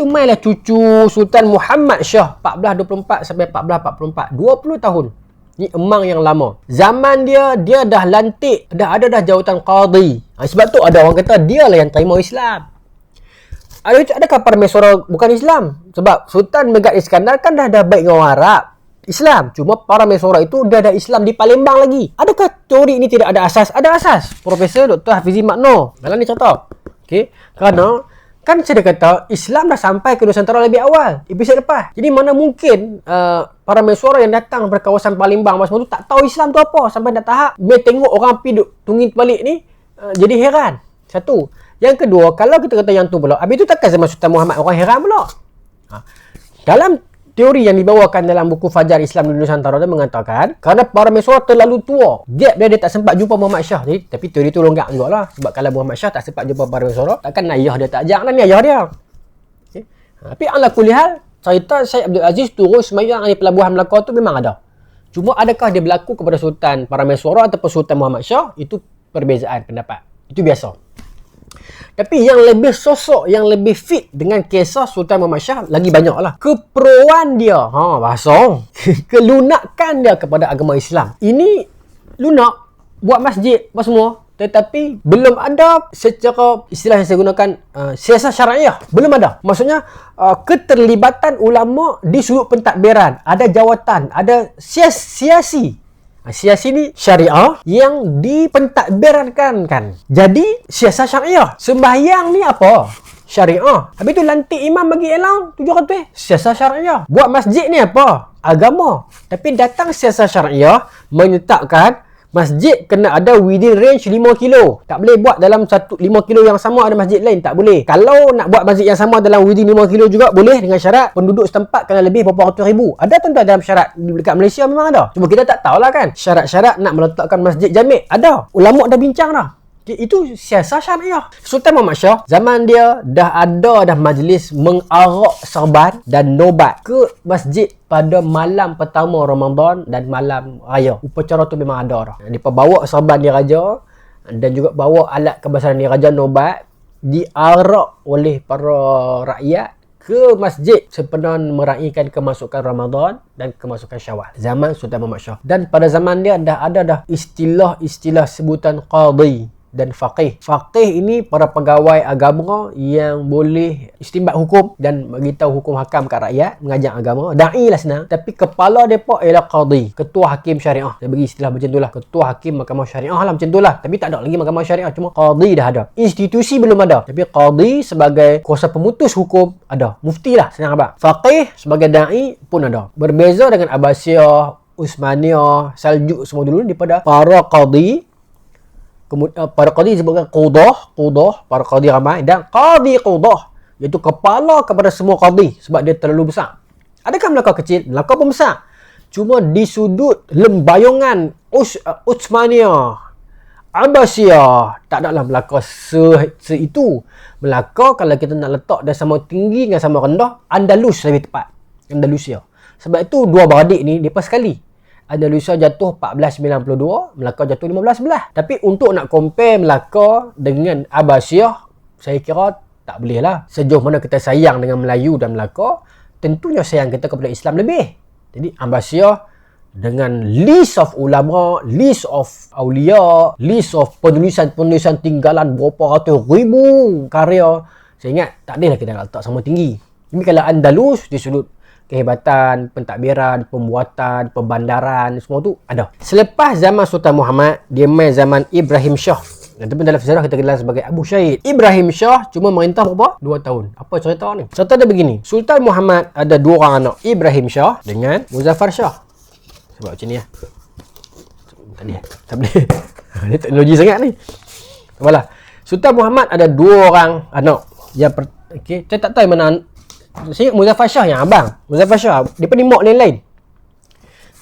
tu mainlah cucu Sultan Muhammad Shah 1424 sampai 1444. 20 tahun. Ni emang yang lama. Zaman dia, dia dah lantik, dah ada dah jawatan qadi. Ha, sebab tu ada orang kata dia lah yang terima Islam. Ada adakah para mesora bukan Islam? Sebab Sultan Megat Iskandar kan dah ada baik dengan orang Arab. Islam. Cuma para mesora itu dia ada Islam di Palembang lagi. Adakah teori ini tidak ada asas? Ada asas. Profesor Dr. Hafizi Makno. Dalam ni contoh. Okey. Kerana kan saya dah kata Islam dah sampai ke Nusantara lebih awal. Episod lepas. Jadi mana mungkin uh, para mesora yang datang dari kawasan Palembang masa tu tak tahu Islam tu apa sampai dah tahap dia tengok orang pergi tunggu balik ni uh, jadi heran. Satu. Yang kedua, kalau kita kata yang tu pula, habis tu takkan zaman Sultan Muhammad orang heran pula. Ha. Dalam teori yang dibawakan dalam buku Fajar Islam di Nusantara dia mengatakan kerana para mesra terlalu tua gap dia, dia tak sempat jumpa Muhammad Shah jadi tapi teori tu longgak juga lah sebab kalau Muhammad Shah tak sempat jumpa para mesra takkan ayah dia tak ajak lah ni ayah dia. Okay. Ha, tapi ala kulihal cerita Syed Abdul Aziz turun semayang di pelabuhan Melaka tu memang ada. Cuma adakah dia berlaku kepada Sultan para mesra ataupun Sultan Muhammad Shah? Itu perbezaan pendapat. Itu biasa tapi yang lebih sosok, yang lebih fit dengan kisah Sultan Muhammad Shah lagi banyak lah. Keperuan dia, ha, bahasa. Kelunakan dia kepada agama Islam. Ini lunak, buat masjid, apa semua. Tetapi belum ada secara istilah yang saya gunakan uh, siasat syariah. Belum ada. Maksudnya uh, keterlibatan ulama di sudut pentadbiran. Ada jawatan, ada sias siasi Siasat ini syariah yang dipentadbirankan kan. Jadi siasat syariah. Sembahyang ni apa? Syariah. Habis tu lantik imam bagi elang tujuh ratus. Siasat syariah. Buat masjid ni apa? Agama. Tapi datang siasat syariah menyetapkan Masjid kena ada within range 5 kilo. Tak boleh buat dalam satu 5 kilo yang sama ada masjid lain. Tak boleh. Kalau nak buat masjid yang sama dalam within 5 kilo juga boleh dengan syarat penduduk setempat kena lebih beberapa ratus ribu. Ada tentu dalam syarat dekat Malaysia memang ada. Cuma kita tak tahulah kan. Syarat-syarat nak meletakkan masjid jamik. Ada. Ulama dah bincang dah. Itu siasat syariah. Sultan Muhammad Shah, zaman dia dah ada dah majlis mengarak serban dan nobat ke masjid pada malam pertama Ramadan dan malam raya. Upacara tu memang ada dah. Dia bawa serban dia raja dan juga bawa alat kebesaran dia raja nobat diarak oleh para rakyat ke masjid sepenuhnya meraihkan kemasukan Ramadan dan kemasukan Syawal. Zaman Sultan Muhammad Shah. Dan pada zaman dia dah ada dah istilah-istilah sebutan qadi dan faqih. Faqih ini para pegawai agama yang boleh istimbat hukum dan beritahu hukum hakam kat rakyat, mengajar agama. Da'i lah senang. Tapi kepala mereka ialah qadi, ketua hakim syariah. Saya bagi istilah macam itulah. Ketua hakim mahkamah syariah lah macam itulah. Tapi tak ada lagi mahkamah syariah. Cuma qadi dah ada. Institusi belum ada. Tapi qadi sebagai kuasa pemutus hukum ada. Mufti lah senang abang. Faqih sebagai da'i pun ada. Berbeza dengan Abbasiyah, Usmaniyah, Saljuk semua dulu daripada para qadi Kemudian uh, para qadi disebutkan qudah, qudah, para qadi ramai dan qadi qudah iaitu kepala kepada semua qadi sebab dia terlalu besar. Adakah Melaka kecil? Melaka pun besar. Cuma di sudut lembayungan Us, uh, Utsmaniyah, Abbasiyah, tak adalah Melaka se, se itu. Melaka kalau kita nak letak dia sama tinggi dengan sama rendah, Andalus lebih tepat. Andalusia. Sebab itu dua beradik ni, dia pas sekali. Andalusia jatuh 1492, Melaka jatuh 15 belah. Tapi untuk nak compare Melaka dengan Abbasiyah, saya kira tak boleh lah. Sejauh mana kita sayang dengan Melayu dan Melaka, tentunya sayang kita kepada Islam lebih. Jadi Abbasiyah dengan list of ulama, list of awliya, list of penulisan-penulisan tinggalan berapa ratus ribu karya. Saya ingat tak ada lah kita nak letak sama tinggi. Tapi kalau Andalus di sudut kehebatan, pentadbiran, pembuatan, pembandaran, semua tu ada. Selepas zaman Sultan Muhammad, dia main zaman Ibrahim Shah. Ataupun dalam sejarah kita kenal sebagai Abu Syahid. Ibrahim Shah cuma merintah berapa? Dua tahun. Apa cerita ni? Cerita dia begini. Sultan Muhammad ada dua orang anak. Ibrahim Shah dengan Muzaffar Shah. Sebab macam ni lah. Tak boleh. Tak boleh. Ini teknologi sangat ni. Apalah. Sultan Muhammad ada dua orang anak. Yang per, okay. Saya tak tahu mana saya Muzaffar Shah yang abang. Muzaffar Shah. Dia ni mak lain-lain.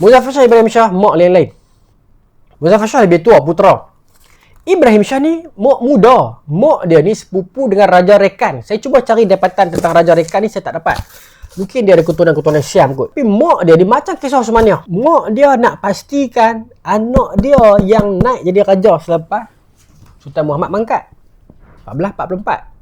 Muzaffar Shah Ibrahim Shah mak lain-lain. Muzaffar Shah lebih tua putera. Ibrahim Shah ni mak muda. Mak dia ni sepupu dengan Raja Rekan. Saya cuba cari dapatan tentang Raja Rekan ni saya tak dapat. Mungkin dia ada keturunan-keturunan Syam kot. Tapi mak dia, dia macam kisah Osmania. Mak dia nak pastikan anak dia yang naik jadi raja selepas Sultan Muhammad mangkat. 1444.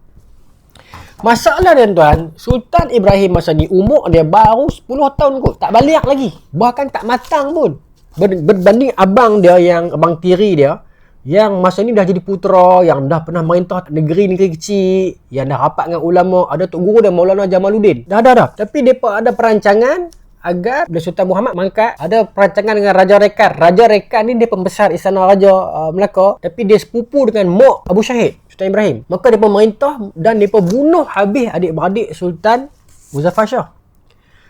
Masalah dia tuan, Sultan Ibrahim masa ni umur dia baru 10 tahun kot. Tak balik lagi. Bahkan tak matang pun. Ber, berbanding abang dia yang abang tiri dia yang masa ni dah jadi putera, yang dah pernah merintah negeri-negeri kecil, yang dah rapat dengan ulama, ada Tok Guru dan Maulana Jamaluddin. Dah dah dah. Tapi depa ada perancangan agar Bila Sultan Muhammad mangkat ada perancangan dengan Raja Rekan. Raja Rekan ni dia pembesar istana Raja uh, Melaka tapi dia sepupu dengan Mok Abu Syahid. Sultan Ibrahim. Maka dia pemerintah dan dia bunuh habis adik-beradik Sultan Muzaffar Shah.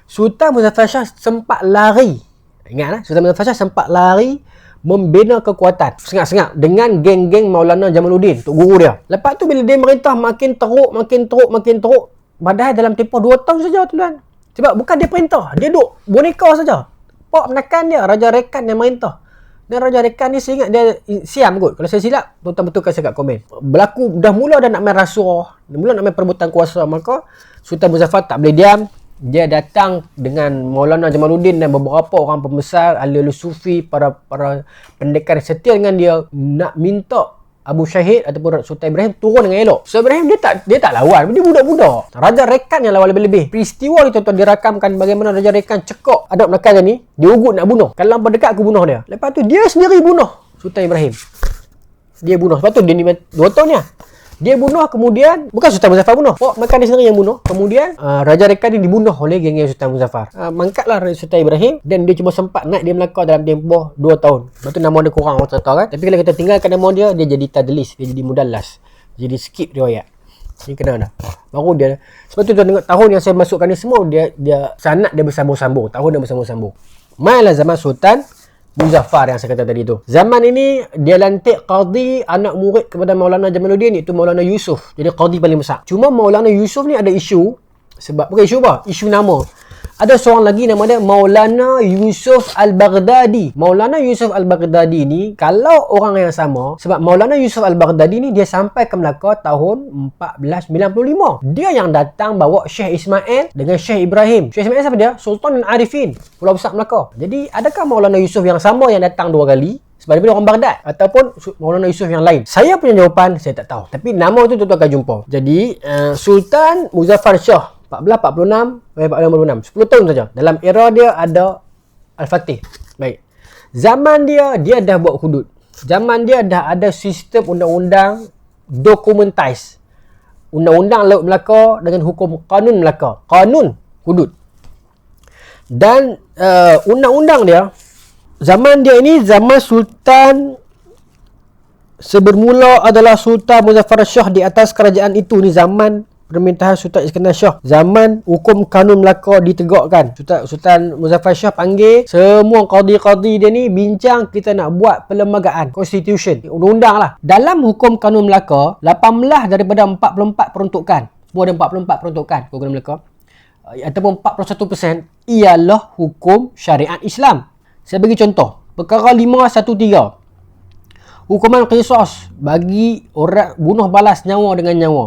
Sultan Muzaffar Shah sempat lari. Ingatlah, Sultan Muzaffar Shah sempat lari membina kekuatan sengak-sengak dengan geng-geng Maulana Jamaluddin, tok guru dia. Lepas tu bila dia merintah makin teruk, makin teruk, makin teruk, padahal dalam tempoh 2 tahun saja tuan. Sebab bukan dia perintah, dia duk boneka saja. Pak menekan dia, Raja Rekan yang merintah. Dan Raja Rekan ni saya ingat dia siam kot. Kalau saya silap, tuan-tuan betulkan saya kat komen. Berlaku, dah mula dah nak main rasuah. Dah mula nak main perebutan kuasa. Maka Sultan Muzaffar tak boleh diam dia datang dengan Maulana Jamaluddin dan beberapa orang pembesar ahli sufi para para pendekar setia dengan dia nak minta Abu Syahid ataupun Sultan Ibrahim turun dengan elok. So Ibrahim dia tak dia tak lawan, dia budak-budak. Raja Rekan yang lawan lebih-lebih. Peristiwa ni tuan-tuan dirakamkan bagaimana Raja Rekan cekok adab Melaka ni, dia ugut nak bunuh. Kalau lampu dekat aku bunuh dia. Lepas tu dia sendiri bunuh Sultan Ibrahim. Dia bunuh. Sebab tu dia ni dua tahun ni lah. Dia bunuh kemudian bukan Sultan Muzaffar bunuh. Oh, maka dia sendiri yang bunuh. Kemudian uh, Raja Reka dia dibunuh oleh geng Sultan Muzaffar. Uh, mangkatlah Sultan Ibrahim dan dia cuma sempat naik di Melaka dalam tempoh 2 tahun. Lepas tu nama dia kurang orang tahu kan. Tapi kalau kita tinggalkan nama dia dia jadi tadlis, dia jadi mudallas. Jadi skip riwayat. Ini kena dah. Baru dia sebab tu tuan tengok tahun yang saya masukkan ni semua dia dia sanad dia bersambung-sambung. Tahun dia bersambung-sambung. Mainlah zaman Sultan Muzaffar yang saya kata tadi tu. Zaman ini dia lantik qadi anak murid kepada Maulana Jamaluddin iaitu Maulana Yusuf. Jadi qadi paling besar. Cuma Maulana Yusuf ni ada isu sebab bukan isu apa? Isu nama ada seorang lagi nama dia Maulana Yusuf Al-Baghdadi. Maulana Yusuf Al-Baghdadi ni kalau orang yang sama sebab Maulana Yusuf Al-Baghdadi ni dia sampai ke Melaka tahun 1495. Dia yang datang bawa Syekh Ismail dengan Syekh Ibrahim. Syekh Ismail siapa dia? Sultan Arifin, Pulau Besar Melaka. Jadi adakah Maulana Yusuf yang sama yang datang dua kali? Sebab dia orang Baghdad ataupun Maulana Yusuf yang lain. Saya punya jawapan saya tak tahu. Tapi nama tu tuan-tuan akan jumpa. Jadi uh, Sultan Muzaffar Shah 14, 46, eh, 46, 10 tahun saja. Dalam era dia ada Al-Fatih. Baik. Zaman dia, dia dah buat hudud. Zaman dia dah ada sistem undang-undang dokumentaiz. Undang-undang Laut Melaka dengan hukum kanun Melaka. Kanun hudud. Dan uh, undang-undang dia, zaman dia ini zaman Sultan sebermula adalah Sultan Muzaffar Shah di atas kerajaan itu ni zaman permintaan Sultan Iskandar Shah. Zaman hukum kanun Melaka ditegakkan. Sultan, Sultan Muzaffar Shah panggil semua qadi-qadi dia ni bincang kita nak buat perlembagaan constitution. Undang-undang lah. Dalam hukum kanun Melaka 18 daripada 44 peruntukan. Semua ada 44 peruntukan hukum Melaka. Eh, ataupun 41% ialah hukum syariat Islam. Saya bagi contoh. Perkara 513 Hukuman kisos bagi orang bunuh balas nyawa dengan nyawa.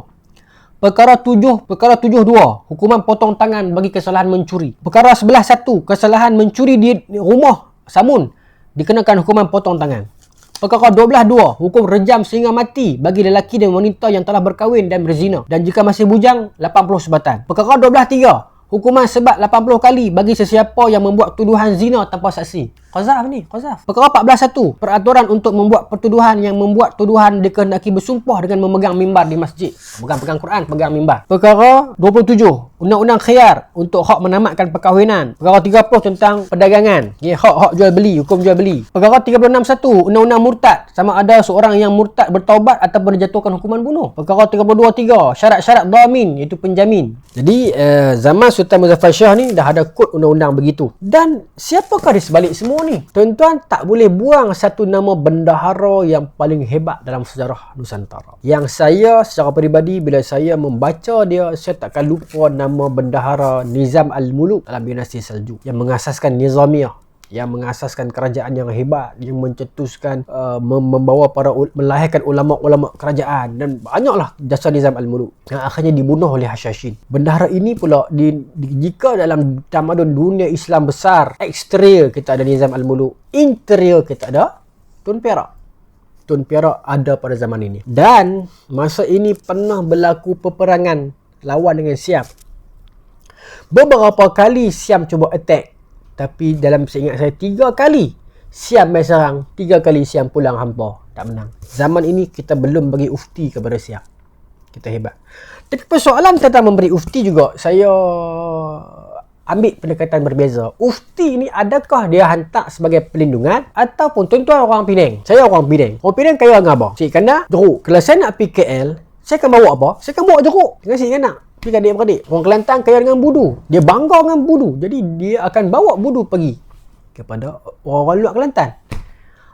Perkara tujuh, perkara tujuh dua, hukuman potong tangan bagi kesalahan mencuri. Perkara sebelah satu, kesalahan mencuri di rumah samun, dikenakan hukuman potong tangan. Perkara dua belah dua, hukum rejam sehingga mati bagi lelaki dan wanita yang telah berkahwin dan berzina. Dan jika masih bujang, 80 sebatan. Perkara dua belah tiga, hukuman sebat 80 kali bagi sesiapa yang membuat tuduhan zina tanpa saksi. Qazaf ni, Qazaf. Perkara 14.1, peraturan untuk membuat pertuduhan yang membuat tuduhan dikehendaki bersumpah dengan memegang mimbar di masjid. Pegang-pegang Quran, pegang mimbar. Perkara 27, undang-undang khiyar untuk hak menamatkan perkahwinan. Perkara 30 tentang perdagangan. Ya, hak-hak jual beli, hukum jual beli. Perkara 36.1, undang-undang murtad. Sama ada seorang yang murtad bertaubat ataupun dijatuhkan hukuman bunuh. Perkara 32.3, syarat-syarat dhamin iaitu penjamin. Jadi, uh, zaman Sultan Muzaffar Shah ni dah ada kod undang-undang begitu. Dan siapakah di sebalik semua ni. Tuan-tuan tak boleh buang satu nama bendahara yang paling hebat dalam sejarah Nusantara. Yang saya secara peribadi bila saya membaca dia, saya takkan lupa nama bendahara Nizam Al-Muluk dalam dinasti Seljuk yang mengasaskan Nizamiyah yang mengasaskan kerajaan yang hebat yang mencetuskan uh, membawa para melahirkan ulama-ulama kerajaan dan banyaklah jasa Nizam Al-Muluk yang akhirnya dibunuh oleh Hashashin. Bendahara ini pula di, di, jika dalam tamadun dunia Islam besar eksterior kita ada Nizam Al-Muluk interior kita ada Tun Perak. Tun Perak ada pada zaman ini. Dan masa ini pernah berlaku peperangan lawan dengan Siam. Beberapa kali Siam cuba attack. Tapi dalam seingat saya tiga kali Siam main serang, tiga kali Siam pulang hampa. Tak menang. Zaman ini kita belum bagi ufti kepada Siam. Kita hebat. Tapi persoalan tentang memberi ufti juga, saya ambil pendekatan berbeza. Ufti ni adakah dia hantar sebagai pelindungan ataupun tuan-tuan orang Penang. Saya orang Penang. Orang Penang kaya dengan apa? Cik Kanda, jeruk. Kalau saya nak pergi KL, saya akan bawa apa? Saya akan bawa jeruk. Dengan Cik Kanda. Pergi adik-beradik. Orang Kelantan kaya dengan budu. Dia bangga dengan budu. Jadi dia akan bawa budu pergi kepada orang-orang luar Kelantan.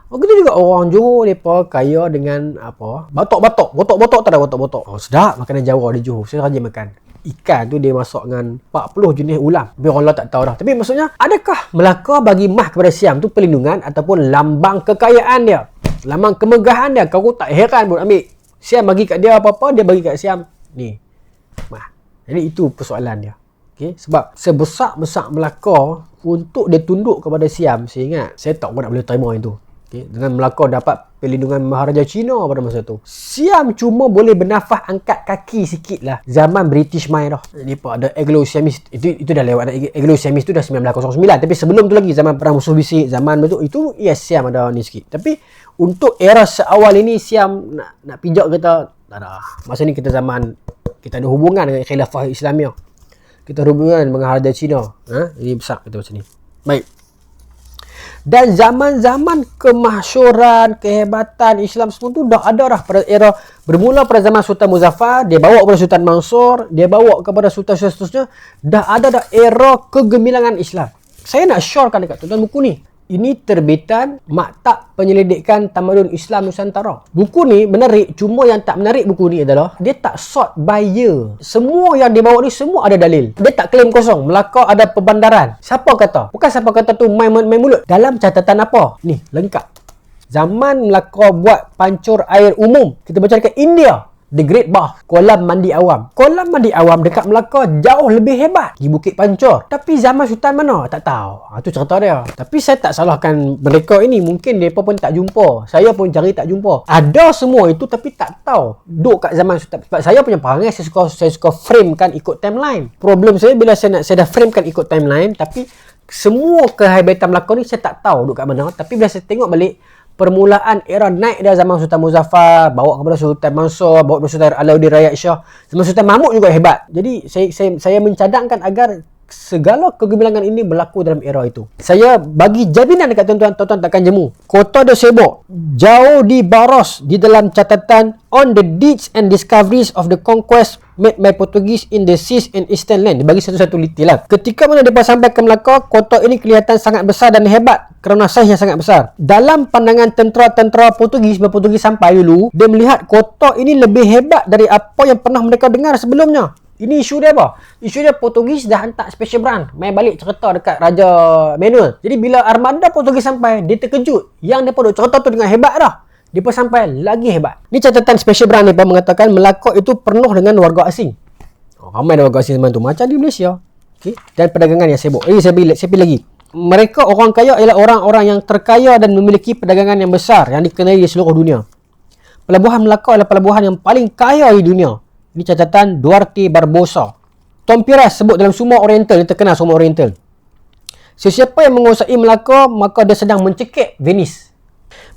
Begitu juga orang Johor mereka kaya dengan apa? Batok-batok. Batok-batok tak ada batok-batok. Oh sedap makanan Jawa di Johor. Saya rajin makan ikan tu dia masuk dengan 40 jenis ulam. Tapi orang tak tahu dah. Tapi maksudnya, adakah Melaka bagi mah kepada Siam tu perlindungan ataupun lambang kekayaan dia? Lambang kemegahan dia. Kau tak heran pun ambil. Siam bagi kat dia apa-apa, dia bagi kat Siam. Ni. Mah. Jadi itu persoalan dia. Okay? Sebab sebesar-besar Melaka untuk dia tunduk kepada Siam, saya ingat, saya tak nak boleh terima itu. Okay. Dengan Melaka dapat perlindungan Maharaja Cina pada masa tu. Siam cuma boleh bernafas angkat kaki sikit lah. Zaman British main dah. Ni apa ada Anglo-Siamese. Itu itu dah lewat. Anglo-Siamese tu dah 1909. Tapi sebelum tu lagi zaman Perang Musuh Bisik. Zaman betul itu yes Siam ada ni sikit. Tapi untuk era seawal ini Siam nak nak pijak kita tak ada. Masa ni kita zaman kita ada hubungan dengan khilafah Islamiah. Kita hubungan dengan Maharaja Cina. Ha? Ini besar kita macam ni. Baik. Dan zaman-zaman kemasyuran, kehebatan Islam semua tu dah ada dah pada era bermula pada zaman Sultan Muzaffar, dia bawa kepada Sultan Mansur, dia bawa kepada Sultan seterusnya, dah ada dah era kegemilangan Islam. Saya nak syarekan dekat tuan-tuan buku ni ini terbitan Maktab Penyelidikan Tamadun Islam Nusantara. Buku ni menarik, cuma yang tak menarik buku ni adalah dia tak sort by year. Semua yang dia bawa ni semua ada dalil. Dia tak claim kosong. Melaka ada perbandaran. Siapa kata? Bukan siapa kata tu main, main mulut. Dalam catatan apa? Ni, lengkap. Zaman Melaka buat pancur air umum. Kita baca dekat India. The Great Bath, kolam mandi awam. Kolam mandi awam dekat Melaka jauh lebih hebat di Bukit Pancor. Tapi zaman Sultan mana? Tak tahu. Ha, tu cerita dia. Tapi saya tak salahkan mereka ini. Mungkin mereka pun tak jumpa. Saya pun cari tak jumpa. Ada semua itu tapi tak tahu. Duk kat zaman Sultan. Sebab saya punya perangai, saya suka, saya suka framekan ikut timeline. Problem saya bila saya nak saya dah framekan ikut timeline tapi semua kehebatan Melaka ni saya tak tahu duk kat mana. Tapi bila saya tengok balik, permulaan era naik dia zaman Sultan Muzaffar bawa kepada Sultan Mansur bawa kepada Sultan Alauddin Rakyat Shah zaman Sultan Mahmud juga hebat jadi saya saya, saya mencadangkan agar segala kegemilangan ini berlaku dalam era itu. Saya bagi jaminan dekat tuan-tuan, tuan-tuan takkan jemu. Kota de Sebo jauh di baros di dalam catatan on the deeds and discoveries of the conquest made by Portuguese in the seas and eastern land. Bagi satu-satu litil lah. Ketika mana mereka sampai ke Melaka, kota ini kelihatan sangat besar dan hebat kerana saiz yang sangat besar. Dalam pandangan tentera-tentera Portugis, bila Portugis sampai dulu, dia melihat kota ini lebih hebat dari apa yang pernah mereka dengar sebelumnya. Ini isu dia apa? Isu dia Portugis dah hantar special brand main balik cerita dekat Raja Manuel. Jadi bila armada Portugis sampai, dia terkejut. Yang dia pun cerita tu dengan hebat dah. Dia pun sampai lagi hebat. Ni catatan special brand ni pun mengatakan Melaka itu penuh dengan warga asing. Oh, ramai warga asing zaman tu. Macam di Malaysia. Okay. Dan perdagangan yang sibuk. Ini saya pilih, saya pilih lagi mereka orang kaya ialah orang-orang yang terkaya dan memiliki perdagangan yang besar yang dikenali di seluruh dunia. Pelabuhan Melaka adalah pelabuhan yang paling kaya di dunia. Ini catatan Duarte Barbosa. Tom Piras sebut dalam Summa Oriental, yang terkenal Summa Oriental. Sesiapa yang menguasai Melaka, maka dia sedang mencekik Venice.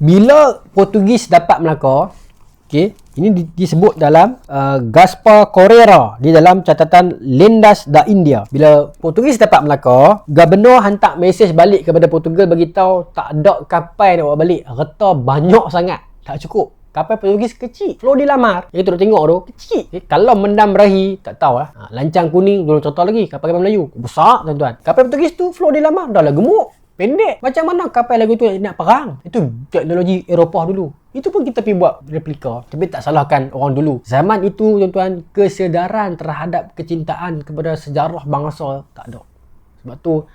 Bila Portugis dapat Melaka, okay, ini disebut dalam uh, Gaspar Correra di dalam catatan Lendas da India. Bila Portugis dapat Melaka, gubernur hantar mesej balik kepada Portugal bagi tahu tak ada kapal nak bawa balik. Reta banyak sangat. Tak cukup. Kapal Portugis kecil. Flow dilamar. Yang tu tengok tu. Kecil. Okay. Kalau mendam berahi, tak tahu lah. Ha, lancang kuning, dulu contoh lagi. Kapal-kapal Melayu. Besar tuan-tuan. Kapal Portugis tu flow dilamar. Dah lah gemuk. Pendek. Macam mana kapal lagu tu nak perang? Itu teknologi Eropah dulu. Itu pun kita pergi buat replika. Tapi tak salahkan orang dulu. Zaman itu tuan-tuan, kesedaran terhadap kecintaan kepada sejarah bangsa tak ada. Sebab tu,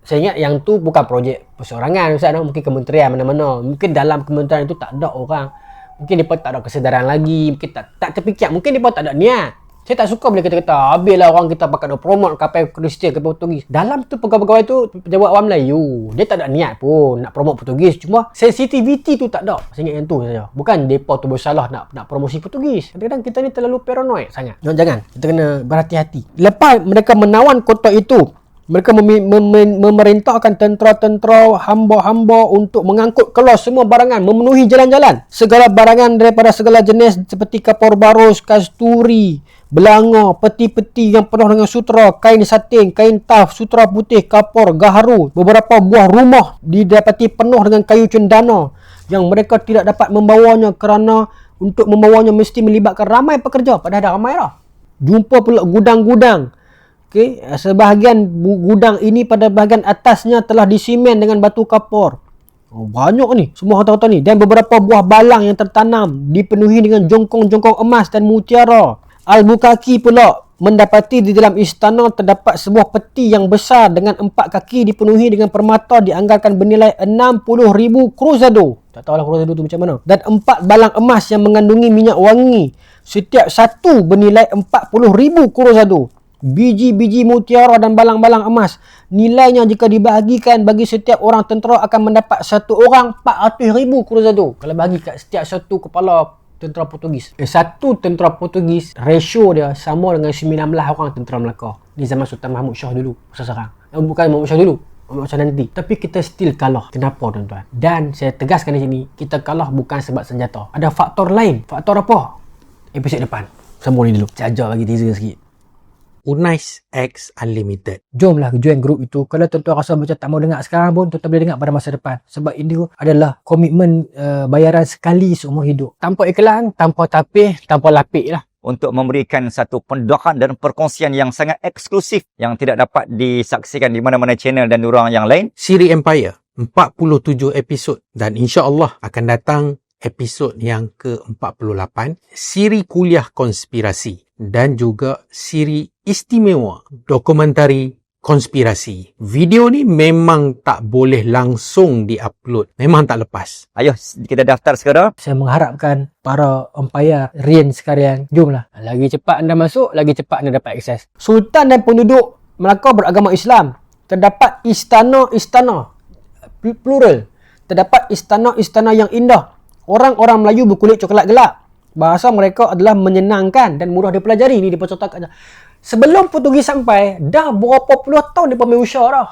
saya ingat yang tu bukan projek perseorangan. Ustaz, mungkin kementerian mana-mana. Mungkin dalam kementerian itu tak ada orang. Mungkin mereka tak ada kesedaran lagi. Mungkin tak, tak terfikir. Mungkin mereka tak ada niat. Saya tak suka bila kita kata, habislah orang kita pakai nak promote kapal Kristian, kapal Portugis. Dalam tu pegawai-pegawai tu, pejabat awam Melayu. Dia tak ada niat pun nak promote Portugis. Cuma sensitivity tu tak ada. Saya ingat yang tu saja. Bukan mereka tu bersalah nak nak promosi Portugis. Kadang-kadang kita ni terlalu paranoid sangat. Jangan, jangan. Kita kena berhati-hati. Lepas mereka menawan kota itu, mereka mem- mem- memerintahkan tentera-tentera hamba-hamba untuk mengangkut keluar semua barangan, memenuhi jalan-jalan. Segala barangan daripada segala jenis seperti kapur barus, kasturi, belanga, peti-peti yang penuh dengan sutra, kain satin, kain taf, sutra putih, kapur, gaharu, beberapa buah rumah didapati penuh dengan kayu cendana yang mereka tidak dapat membawanya kerana untuk membawanya mesti melibatkan ramai pekerja. Padahal ada ramai lah. Jumpa pula gudang-gudang Okey, sebahagian gudang ini pada bahagian atasnya telah disimen dengan batu kapur. Oh, banyak ni semua harta-harta ni dan beberapa buah balang yang tertanam dipenuhi dengan jongkong-jongkong emas dan mutiara. Al-Bukaki pula mendapati di dalam istana terdapat sebuah peti yang besar dengan empat kaki dipenuhi dengan permata dianggarkan bernilai 60,000 kruzado. Tak tahulah kruzado tu macam mana. Dan empat balang emas yang mengandungi minyak wangi. Setiap satu bernilai 40,000 kruzado biji-biji mutiara dan balang-balang emas. Nilainya jika dibahagikan bagi setiap orang tentera akan mendapat satu orang 400 ribu cruzado. Kalau bagi kat setiap satu kepala tentera Portugis. Eh, satu tentera Portugis, ratio dia sama dengan 19 orang tentera Melaka. Di zaman Sultan Mahmud Shah dulu. Masa sekarang. Eh, bukan Mahmud Shah dulu. Shah nanti. Tapi kita still kalah. Kenapa tuan-tuan? Dan saya tegaskan di sini, kita kalah bukan sebab senjata. Ada faktor lain. Faktor apa? Episod depan. Sambung ni dulu. Saya ajar bagi teaser sikit. Unais X Unlimited. Jomlah join grup itu. Kalau tuan-tuan rasa macam tak mau dengar sekarang pun, tuan-tuan boleh dengar pada masa depan. Sebab ini adalah komitmen uh, bayaran sekali seumur hidup. Tanpa iklan, tanpa tapih, tanpa lapik lah. Untuk memberikan satu pendoakan dan perkongsian yang sangat eksklusif yang tidak dapat disaksikan di mana-mana channel dan orang yang lain. Siri Empire. 47 episod. Dan insya Allah akan datang episod yang ke-48. Siri Kuliah Konspirasi. Dan juga siri istimewa dokumentari konspirasi. Video ni memang tak boleh langsung diupload. Memang tak lepas. Ayuh, kita daftar sekarang. Saya mengharapkan para umpaya Rian sekalian, jomlah. Lagi cepat anda masuk, lagi cepat anda dapat akses. Sultan dan penduduk Melaka beragama Islam. Terdapat istana-istana. Plural. Terdapat istana-istana yang indah. Orang-orang Melayu berkulit coklat gelap. Bahasa mereka adalah menyenangkan dan mudah dipelajari. Ini dipercontohkan. Sebelum Portugis sampai, dah berapa puluh tahun dia main usah dah.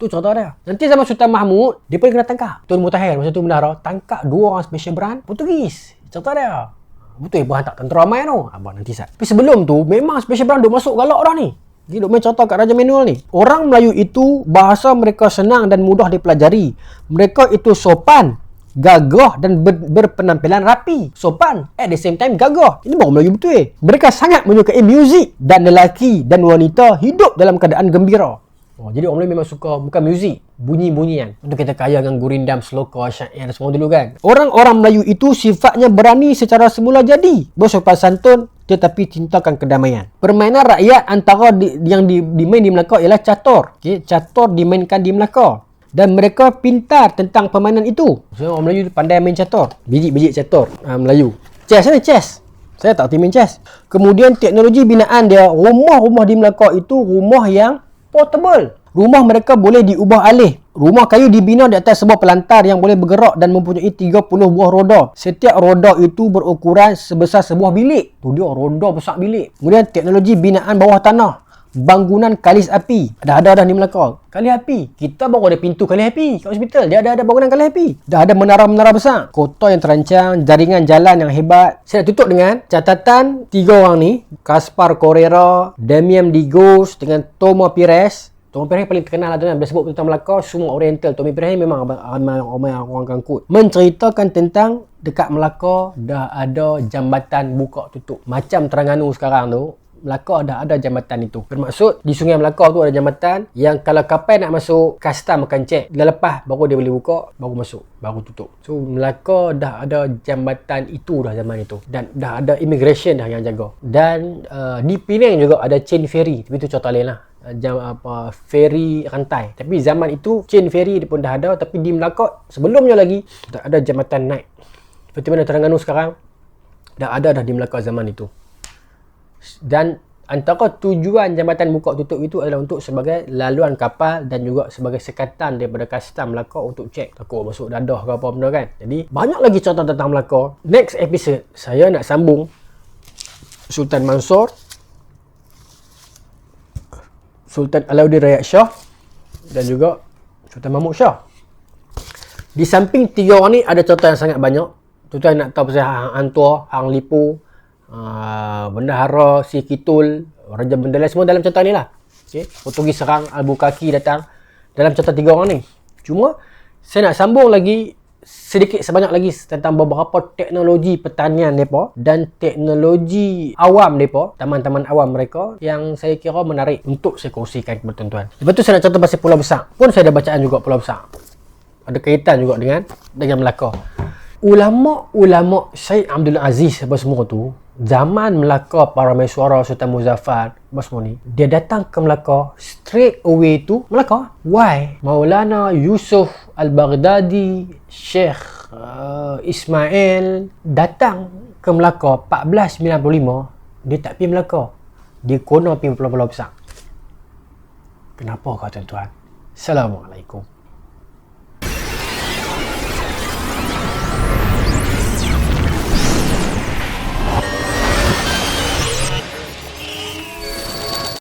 Tu cerita dia. Nanti zaman Sultan Mahmud, dia pun kena tangkap. Tuan Mutahir masa tu menara, tangkap dua orang special brand Portugis. Cerita dia. Betul ibu hantar tentera main tu. Abang nanti sat. Tapi sebelum tu, memang special brand duk masuk galak dah ni. Dia duk main contoh kat Raja Manual ni. Orang Melayu itu, bahasa mereka senang dan mudah dipelajari. Mereka itu sopan, gagah dan ber, berpenampilan rapi, sopan, at the same time gagah. Ini baru Melayu betul eh. Mereka sangat menyukai muzik dan lelaki dan wanita hidup dalam keadaan gembira. Oh, jadi orang Melayu memang suka bukan muzik, bunyi-bunyian. Untuk kita kaya dengan gurindam, sloka, syair semua dulu kan. Orang-orang Melayu itu sifatnya berani secara semula jadi. Bersopan santun tetapi cintakan kedamaian. Permainan rakyat antara di, yang di, dimain di Melaka ialah catur. Okay? Catur dimainkan di Melaka dan mereka pintar tentang permainan itu. So, orang Melayu pandai main catur. Biji-biji catur uh, Melayu. Chess ni chess. Saya tak tahu main chess. Kemudian teknologi binaan dia, rumah-rumah di Melaka itu rumah yang portable. Rumah mereka boleh diubah alih. Rumah kayu dibina di atas sebuah pelantar yang boleh bergerak dan mempunyai 30 buah roda. Setiap roda itu berukuran sebesar sebuah bilik. Tu dia roda besar bilik. Kemudian teknologi binaan bawah tanah. Bangunan kalis api. Dah ada dah di Melaka. Kalis api. Kita baru ada pintu kalis api kat hospital. Dia ada ada bangunan kalis api. Dah ada menara-menara besar. Kota yang terancang, jaringan jalan yang hebat. Saya nak tutup dengan catatan tiga orang ni. Kaspar Correra, Damian Digos dengan Tomo Pires. Tomo Pires paling terkenal lah kan. Bila sebut tentang Melaka, semua Oriental. Tomo Pires memang ramai orang kangkut. Menceritakan tentang dekat Melaka dah ada jambatan buka tutup. Macam Terengganu sekarang tu, Melaka dah ada jambatan itu. Bermaksud di Sungai Melaka tu ada jambatan yang kalau kapal nak masuk custom akan cek. Dah lepas baru dia boleh buka, baru masuk, baru tutup. So Melaka dah ada jambatan itu dah zaman itu dan dah ada immigration dah yang jaga. Dan uh, di Penang juga ada chain ferry. Tapi itu contoh lain lah jam apa ferry rantai tapi zaman itu chain ferry dia pun dah ada tapi di Melaka sebelumnya lagi tak ada jambatan naik seperti mana Terengganu sekarang dah ada dah di Melaka zaman itu dan antara tujuan jambatan buka tutup itu adalah untuk sebagai laluan kapal dan juga sebagai sekatan daripada custom Melaka untuk cek takut masuk dadah ke apa benda kan. Jadi banyak lagi cerita tentang Melaka. Next episode saya nak sambung Sultan Mansur Sultan Alauddin Rayat Shah dan juga Sultan Mahmud Shah. Di samping tiga orang ni ada cerita yang sangat banyak. Tuan-tuan nak tahu pasal Hang Antua, Hang Lipu uh, Bendahara, Si Kitul Raja Bendela semua dalam cerita ni lah okay. Portugis serang, Al-Bukaki datang dalam cerita tiga orang ni cuma saya nak sambung lagi sedikit sebanyak lagi tentang beberapa teknologi pertanian mereka dan teknologi awam mereka, taman-taman awam mereka yang saya kira menarik untuk saya kongsikan kepada tuan-tuan. Lepas tu saya nak cerita pasal Pulau Besar. Pun saya ada bacaan juga Pulau Besar. Ada kaitan juga dengan dengan Melaka. Ulama-ulama Syed Abdul Aziz apa semua tu zaman Melaka para mesuara Sultan Muzaffar apa semua ni dia datang ke Melaka straight away tu Melaka. Why? Maulana Yusuf Al-Baghdadi Sheikh uh, Ismail datang ke Melaka 1495 dia tak pergi Melaka. Dia kono pergi pulau-pulau besar. Kenapa kau tuan-tuan? Assalamualaikum